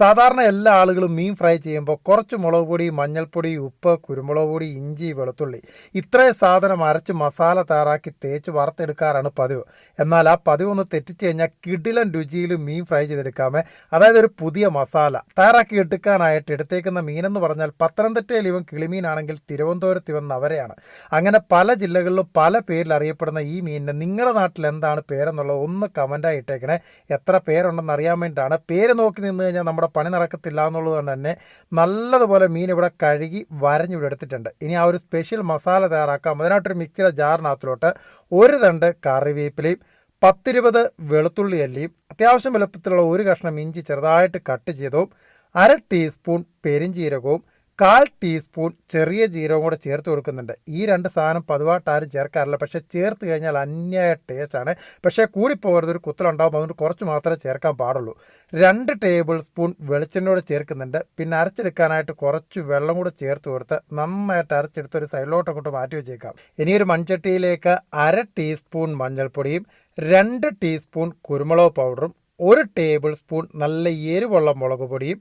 സാധാരണ എല്ലാ ആളുകളും മീൻ ഫ്രൈ ചെയ്യുമ്പോൾ കുറച്ച് മുളക് പൊടി മഞ്ഞൾപ്പൊടി ഉപ്പ് കുരുമുളക് പൊടി ഇഞ്ചി വെളുത്തുള്ളി. ഇത്രയും സാധനം അരച്ച് മസാല തയ്യാറാക്കി തേച്ച് വറുത്തെടുക്കാറാണ് പതിവ്. എന്നാൽ ആ പതിവ് ഒന്ന് തെറ്റിച്ച് കഴിഞ്ഞാൽ കിടിലൻ രുചിയിൽ മീൻ ഫ്രൈ ചെയ്തെടുക്കാമേ. അതായത് ഒരു പുതിയ മസാല. തയ്യാറാക്കി എടുക്കാനായിട്ട് എടുത്തേക്കുന്ന മീനെന്ന് പറഞ്ഞാൽ പത്തനംതിട്ടയിൽ ഇവൻ കിളിമീനാണെങ്കിൽ തിരുവനന്തപുരത്ത് ഇവൻ നവരയാണ്. അങ്ങനെ പല ജില്ലകളിലും പല പേരിൽ അറിയപ്പെടുന്ന ഈ മീനിന് നിങ്ങളുടെ നാട്ടിൽ എന്താണ് പേരെന്നുള്ളത് ഒന്ന് കമന്റായി ഇട്ടേക്കണേ. എത്ര പേരുണ്ടെന്ന് അറിയാൻ വേണ്ടിയിട്ടാണ്. പേര് നോക്കി നിന്ന് കഴിഞ്ഞാൽ നമ്മുടെ പണി നടക്കത്തില്ല എന്നുള്ളത് കൊണ്ട് തന്നെ നല്ലതുപോലെ മീൻ ഇവിടെ കഴുകി വരഞ്ഞിവിടെ എടുത്തിട്ടുണ്ട്. ഇനി ആ ഒരു സ്പെഷ്യൽ മസാല തയ്യാറാക്കാം. അതിനായിട്ടൊരു മിക്സിയുടെ ജാറിനകത്തിലോട്ട് ഒരു തണ്ട് കറിവേപ്പിലയും പത്തിരുപത് വെളുത്തുള്ളി അല്ലിയും അത്യാവശ്യം വലുപ്പത്തിലുള്ള ഒരു കഷ്ണം ഇഞ്ചി ചെറുതായിട്ട് കട്ട് ചെയ്തതും അര ടീസ്പൂൺ പെരിഞ്ജീരകവും കാൽ ടീസ്പൂൺ ചെറിയ ജീരകം കൂടെ ചേർത്ത് കൊടുക്കുന്നുണ്ട്. ഈ രണ്ട് സാധനം പതിവായിട്ട് ആരും ചേർക്കാറില്ല. പക്ഷേ ചേർത്ത് കഴിഞ്ഞാൽ അന്യായ ടേസ്റ്റാണ്. പക്ഷേ കൂടിപ്പോകരുത് ഒരു കുത്തലുണ്ടാകും അതുകൊണ്ട് കുറച്ച് മാത്രമേ ചേർക്കാൻ പാടുള്ളൂ. രണ്ട് ടേബിൾ സ്പൂൺ വെളിച്ചെണ്ണയോടെ ചേർക്കുന്നുണ്ട്. പിന്നെ അരച്ചെടുക്കാനായിട്ട് കുറച്ച് വെള്ളം കൂടെ ചേർത്ത് കൊടുത്ത് നന്നായിട്ട് അരച്ചെടുത്ത് ഒരു സൈഡിലോട്ട് അങ്ങോട്ട് മാറ്റി വെച്ചേക്കാം. ഇനി ഒരു മൺചട്ടിയിലേക്ക് അര ടീസ്പൂൺ മഞ്ഞൾപ്പൊടിയും രണ്ട് ടീസ്പൂൺ കുരുമുളക് പൗഡറും ഒരു ടേബിൾ സ്പൂൺ നല്ല എരിവുള്ള മുളക് പൊടിയും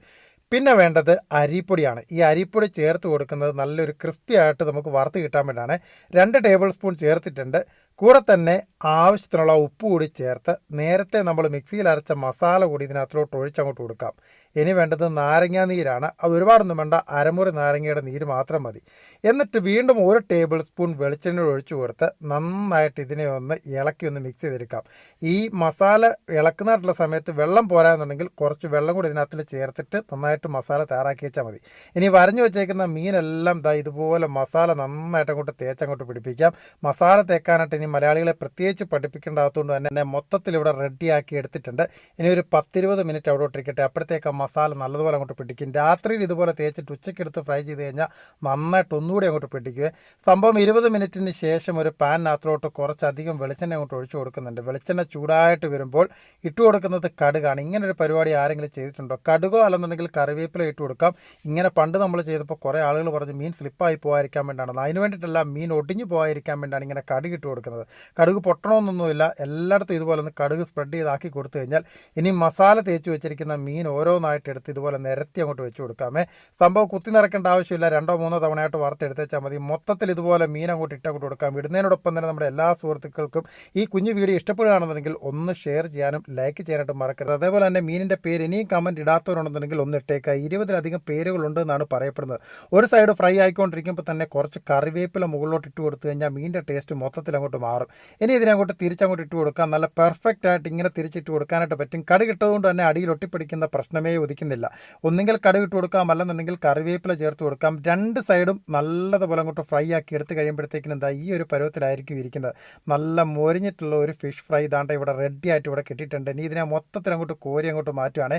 പിന്നെ വേണ്ടത് അരിപ്പൊടിയാണ്. ഈ അരിപ്പൊടി ചേർത്ത് കൊടുക്കുന്നത് നല്ലൊരു ക്രിസ്പി ആയിട്ട് നമുക്ക് വറുത്ത് കിട്ടാൻ വേണ്ടിയാണ്. രണ്ട് ടേബിൾ സ്പൂൺ ചേർത്തിട്ടുണ്ട്. കൂടെ തന്നെ ആവശ്യത്തിനുള്ള ഉപ്പ് കൂടി ചേർത്ത് നേരത്തെ നമ്മൾ മിക്സിയിൽ അരച്ച മസാല കൂടി ഇതിനകത്തോട്ട് ഒഴിച്ചങ്ങോട്ട് കൊടുക്കാം. ഇനി വേണ്ടത് നാരങ്ങാ നീരാണ്. അത് ഒരുപാടൊന്നും വേണ്ട. അരമുറി നാരങ്ങയുടെ നീര് മാത്രം മതി. എന്നിട്ട് വീണ്ടും ഒരു ടേബിൾ സ്പൂൺ വെളിച്ചെണ്ണ ഒഴിച്ചു കൊടുത്ത് നന്നായിട്ട് ഇതിനെ ഒന്ന് ഇളക്കി ഒന്ന് മിക്സ് ചെയ്തെടുക്കാം. ഈ മസാല ഇളക്കുന്നതായിട്ടുള്ള സമയത്ത് വെള്ളം പോരാന്നുണ്ടെങ്കിൽ കുറച്ച് വെള്ളം കൂടി ഇതിനകത്തിൽ ചേർത്തിട്ട് നന്നായിട്ട് മസാല തയ്യാറാക്കി വെച്ചാൽ മതി. ഇനി വരഞ്ഞു വെച്ചേക്കുന്ന മീനെല്ലാം ദാ ഇതുപോലെ മസാല നന്നായിട്ട് അങ്ങോട്ട് തേച്ചങ്ങോട്ട് പിടിപ്പിക്കാം. മസാല തേക്കാനായിട്ട് ഇനി മലയാളികളെ പ്രത്യേകിച്ച് പഠിപ്പിക്കേണ്ടാത്തതുകൊണ്ട് തന്നെ എന്നെ മൊത്തത്തിൽ ഇവിടെ റെഡിയാക്കി എടുത്തിട്ടുണ്ട്. ഇനി ഒരു പത്തിരുപത് മിനിറ്റ് അവിടെ ഇട്ടിരിക്കട്ടെ അപ്പോഴത്തേക്ക് ആ മസാല നല്ലതുപോലെ അങ്ങോട്ട് പിടിക്കും. രാത്രിയിൽ ഇതുപോലെ തേച്ചിട്ട് ഉച്ചയ്ക്ക് എടുത്ത് ഫ്രൈ ചെയ്ത് കഴിഞ്ഞാൽ നന്നായിട്ട് ഒന്നുകൂടി അങ്ങോട്ട് പിടിക്കുക സംഭവം ഇരുപത് മിനിറ്റിന് ശേഷം ഒരു പാനിനകത്തോട്ട് കുറച്ചധികം വെളിച്ചെണ്ണ അങ്ങോട്ട് ഒഴിച്ചു കൊടുക്കുന്നുണ്ട്. വെളിച്ചെണ്ണ ചൂടായിട്ട് വരുമ്പോൾ ഇട്ടു കൊടുക്കുന്നത് കടുകാണ്. ഇങ്ങനെ ഒരു പരിപാടി ആരെങ്കിലും ചെയ്തിട്ടുണ്ടോ? കടുകോ അല്ലെന്നുണ്ടെങ്കിൽ കറിവേപ്പില ഇട്ട് കൊടുക്കാം. ഇങ്ങനെ പണ്ട് നമ്മൾ ചെയ്തപ്പോൾ കുറേ ആളുകൾ പറഞ്ഞു മീൻ സ്ലിപ്പായി പോകാതിരിക്കാൻ വേണ്ടിയാണ്. അതിന് വേണ്ടിയിട്ടല്ല മീൻ ഒടിഞ്ഞു പോകാതിരിക്കാൻ വേണ്ടിയാണ് ഇങ്ങനെ കടുക് ഇട്ട് കൊടുക്കുന്നത് കടുക് പൊട്ടണമെന്നൊന്നുമില്ല എല്ലായിടത്തും ഇതുപോലെ ഒന്ന് കടുക് സ്പ്രെഡ് ചെയ്താക്കി കൊടുത്തു കഴിഞ്ഞാൽ ഇനി മസാല തേച്ച് വെച്ചിരിക്കുന്ന മീൻ ഓരോന്നായിട്ട് എടുത്ത് ഇതുപോലെ നിരത്തി അങ്ങോട്ട് വെച്ച് കൊടുക്കാമേ. സംഭവം കുത്തി നിറക്കേണ്ട ആവശ്യമില്ല. രണ്ടോ മൂന്നോ തവണയായിട്ട് വറുത്തെടുത്തേച്ചാൽ മതി. മൊത്തത്തിൽ ഇതുപോലെ മീൻ അങ്ങോട്ട് ഇട്ടങ്ങോട്ട് കൊടുക്കാം. ഇടുന്നതിനോടൊപ്പം തന്നെ നമ്മുടെ എല്ലാ സുഹൃത്തുക്കൾക്കും ഈ കുഞ്ഞു വീഡിയോ ഇഷ്ടപ്പെടുകയാണെന്നുണ്ടെങ്കിൽ ഒന്ന് ഷെയർ ചെയ്യാനും ലൈക്ക് ചെയ്യാനായിട്ട് മറക്കരുത്. അതേപോലെ തന്നെ മീനിന്റെ പേര് ഇനിയും കമന്റ് ഇടാത്തവരുണ്ടെന്നുണ്ടെങ്കിൽ ഒന്ന് ഇട്ടേക്കുക ഇരുപതിലധികം പേരുകളുണ്ട് എന്നാണ് പറയപ്പെടുന്നത്. ഒരു സൈഡ് ഫ്രൈ ആയിക്കൊണ്ടിരിക്കുമ്പോൾ തന്നെ കുറച്ച് കറിവേപ്പില മുകളിലോട്ട് ഇട്ട് കൊടുത്തു കഴിഞ്ഞാൽ മീനിന്റെ ടേസ്റ്റ് മൊത്തത്തിൽ അങ്ങോട്ട് മാറും. ഇനി ഇതിനങ്ങോട്ട് തിരിച്ചങ്ങോട്ട് ഇട്ട് കൊടുക്കാം. നല്ല പെർഫെക്റ്റ് ആയിട്ട് ഇങ്ങനെ തിരിച്ചിട്ട് കൊടുക്കാനായിട്ട് പറ്റും. കടു കിട്ടതുകൊണ്ട് തന്നെ അടിയിൽ ഒട്ടിപ്പിടിക്കുന്ന പ്രശ്നമേ ഉദിക്കുന്നില്ല. ഒന്നുകിൽ കടു ഇട്ട് കൊടുക്കാം. അല്ലെന്നുണ്ടെങ്കിൽ കറിവേപ്പില ചേർത്ത് കൊടുക്കാം. രണ്ട് സൈഡും നല്ലതുപോലെ അങ്ങോട്ട് ഫ്രൈ ആക്കി എടുത്ത് കഴിയുമ്പോഴത്തേക്കിനും എന്താ ഈ ഒരു പരുവത്തിലായിരിക്കും ഇരിക്കുന്നത്. നല്ല മൊരിഞ്ഞിട്ടുള്ള ഒരു ഫിഷ് ഫ്രൈ ഇതാണ്ട് ഇവിടെ റെഡി ആയിട്ട് ഇവിടെ കിട്ടിയിട്ടുണ്ട്. ഇനി ഇതിനെ മൊത്തത്തിൽ അങ്ങോട്ട് കോരി അങ്ങോട്ട് മാറ്റുകയാണ്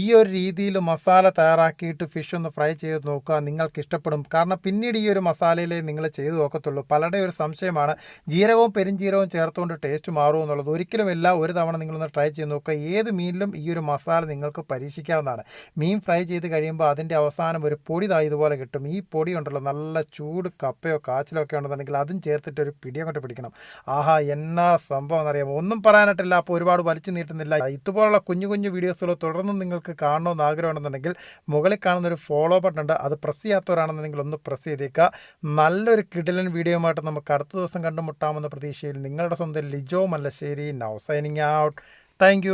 ഈ ഒരു രീതിയിൽ മസാല തയ്യാറാക്കിയിട്ട് ഫിഷ് ഒന്ന് ഫ്രൈ ചെയ്ത് നോക്കുക നിങ്ങൾക്ക് ഇഷ്ടപ്പെടും കാരണം പിന്നീട് ഈ ഒരു മസാലയിലേ നിങ്ങൾ ചെയ്തു നോക്കത്തുള്ളൂ. പലരുടെ ഒരു സംശയമാണ്. ജീരകവും പെരിഞ്ജീരകവും ചേർത്തുകൊണ്ട് ടേസ്റ്റ് മാറുമോ എന്നുള്ളത് ഒരിക്കലുമില്ല ഒരു തവണ നിങ്ങളൊന്ന് ട്രൈ ചെയ്ത് നോക്കുക. ഏത് മീനിലും ഈ ഒരു മസാല നിങ്ങൾക്ക് പരീക്ഷിക്കാവുന്നതാണ്. മീൻ ഫ്രൈ ചെയ്ത് കഴിയുമ്പോൾ അതിന്റെ അവസാനം ഒരു പൊടി ഇതാ ഇതുപോലെ കിട്ടും. ഈ പൊടി ഉണ്ടല്ലോ നല്ല ചൂട് കപ്പയോ കാച്ചിലോ ഒക്കെ ഉണ്ടെന്നുണ്ടെങ്കിൽ അതും ചേർത്തിട്ട് ഒരു പിടി അങ്ങോട്ട് പിടിക്കണം. ആഹാ എന്നാ സംഭവം എന്നറിയാമോ? ഒന്നും പറയാനായിട്ടില്ല അപ്പോൾ ഒരുപാട് വലിച്ചു നീട്ടുന്നില്ല. ഇതുപോലുള്ള കുഞ്ഞു കുഞ്ഞു വീഡിയോസുകൾ തുടർന്നും നിങ്ങൾക്ക് കാണണമെന്ന് ആഗ്രഹമുണ്ടെന്നുണ്ടെങ്കിൽ മുകളിൽ കാണുന്ന ഒരു ഫോളോ ബട്ടൺ ഉണ്ട്. അത് പ്രസ് ചെയ്യാത്തവരാണെന്നുണ്ടെങ്കിൽ ഒന്ന് പ്രസ് ചെയ്തേക്കുക. നല്ലൊരു കിടിലൻ വീഡിയോയുമായിട്ട് നമുക്ക് അടുത്ത ദിവസം കണ്ടുമുട്ടാമെന്ന പ്രതീക്ഷയിൽ നിങ്ങളുടെ സ്വന്തം Lijo Mallassery now signing out thank